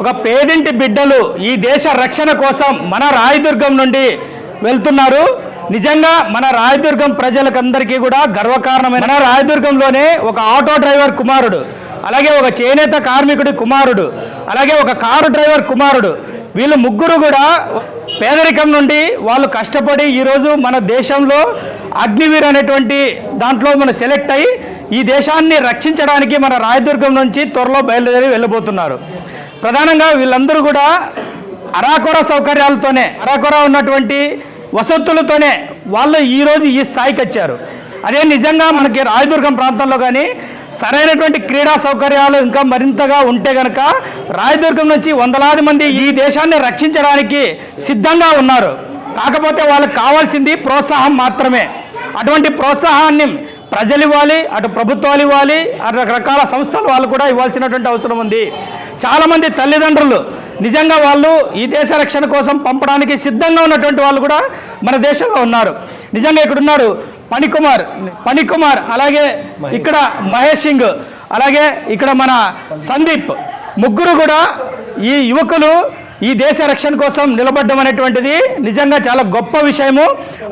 ఒక పేదింటి బిడ్డలు ఈ దేశ రక్షణ కోసం మన రాయదుర్గం నుండి వెళ్తున్నారు. నిజంగా మన రాయదుర్గం ప్రజలకందరికీ కూడా గర్వకారణమైన మన రాయదుర్గంలోనే ఒక ఆటో డ్రైవర్ కుమారుడు అలాగే ఒక చేనేత కార్మికుడి కుమారుడు అలాగే ఒక కారు డ్రైవర్ కుమారుడు వీళ్ళు ముగ్గురు కూడా పేదరికం నుండి వాళ్ళు కష్టపడి ఈరోజు మన దేశంలో అగ్నివీర్ అనేటువంటి దాంట్లో మనం సెలెక్ట్ అయ్యి ఈ దేశాన్ని రక్షించడానికి మన రాయదుర్గం నుంచి త్వరలో బయలుదేరి వెళ్ళబోతున్నారు. ప్రధానంగా వీళ్ళందరూ కూడా అరాకొర సౌకర్యాలతోనే అరాకొర ఉన్నటువంటి వసతులతోనే వాళ్ళు ఈరోజు ఈ స్థాయికి వచ్చారు. అదే నిజంగా మనకి రాయదుర్గం ప్రాంతంలో కానీ సరైనటువంటి క్రీడా సౌకర్యాలు ఇంకా మరింతగా ఉంటే గనక రాయదుర్గం నుంచి వందలాది మంది ఈ దేశాన్ని రక్షించడానికి సిద్ధంగా ఉన్నారు. కాకపోతే వాళ్ళకి కావాల్సింది ప్రోత్సాహం మాత్రమే. అటువంటి ప్రోత్సాహాన్ని ప్రజలు ఇవ్వాలి అటు ప్రభుత్వాలు ఇవ్వాలి అటు రకరకాల సంస్థలు వాళ్ళు కూడా ఇవ్వాల్సినటువంటి అవసరం ఉంది. చాలామంది తల్లిదండ్రులు నిజంగా వాళ్ళు ఈ దేశ రక్షణ కోసం పంపడానికి సిద్ధంగా ఉన్నటువంటి వాళ్ళు కూడా మన దేశంలో ఉన్నారు. నిజంగా ఇక్కడ ఉన్నారు పణికుమార్ పణికుమార్ అలాగే ఇక్కడ మహేష్ సింగ్ అలాగే ఇక్కడ మన సందీప్ ముగ్గురు కూడా ఈ యువకులు ఈ దేశ రక్షణ కోసం నిలబడ్డం అనేటువంటిది నిజంగా చాలా గొప్ప విషయము.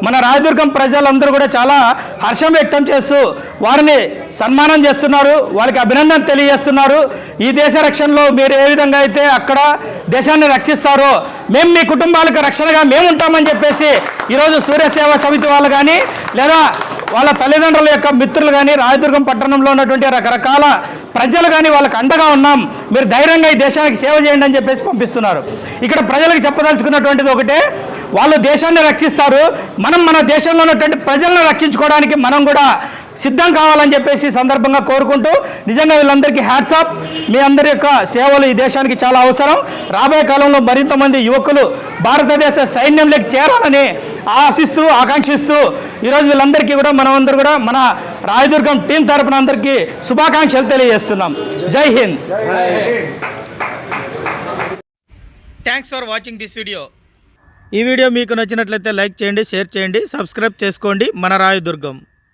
మన రాయదుర్గం ప్రజలందరూ కూడా చాలా హర్షం వ్యక్తం చేస్తూ వారిని సన్మానం చేస్తున్నారు వారికి అభినందన తెలియజేస్తున్నారు. ఈ దేశ రక్షణలో మీరు ఏ విధంగా అయితే అక్కడ దేశాన్ని రక్షిస్తారో మేము మీ కుటుంబాలకు రక్షణగా మేము ఉంటామని చెప్పేసి ఈరోజు సూర్యసేవ సమితి వాళ్ళు కానీ లేదా వాళ్ళ తల్లిదండ్రుల యొక్క మిత్రులు కానీ రాయదుర్గం పట్టణంలో ఉన్నటువంటి రకరకాల ప్రజలు కానీ వాళ్ళకి అండగా ఉన్నాం. మీరు ధైర్యంగా ఈ దేశానికి సేవ చేయండి అని చెప్పేసి పంపిస్తున్నారు. ఇక్కడ ప్రజలకు చెప్పదలుచుకున్నటువంటిది ఒకటే వాళ్ళు దేశాన్ని రక్షిస్తారు. మనం మన దేశంలో ఉన్నటువంటి ప్రజలను రక్షించుకోవడానికి మనం కూడా సిద్ధం కావాలని చెప్పేసి సందర్భంగా కోరుకుంటూ నిజంగా వీళ్ళందరికీ హ్యాట్సాప్ మీ అందరి యొక్క సేవలు ఈ దేశానికి చాలా అవసరం. రాబోయే కాలంలో మరింత మంది యువకులు భారతదేశ సైన్యంలోకి చేరాలని ఆశిస్తూ ఆకాంక్షిస్తూ ఈరోజు వీళ్ళందరికీ కూడా మనమందరూ కూడా మన రాయదుర్గం టీం తరపున అందరికీ శుభాకాంక్షలు తెలియజేస్తున్నాం. Jai Hind. Thanks for watching this video ఈ వీడియో మీకు నచ్చినట్లయితే లైక్ చేయండి షేర్ చేయండి సబ్స్క్రైబ్ చేసుకోండి. మన రాయదుర్గం.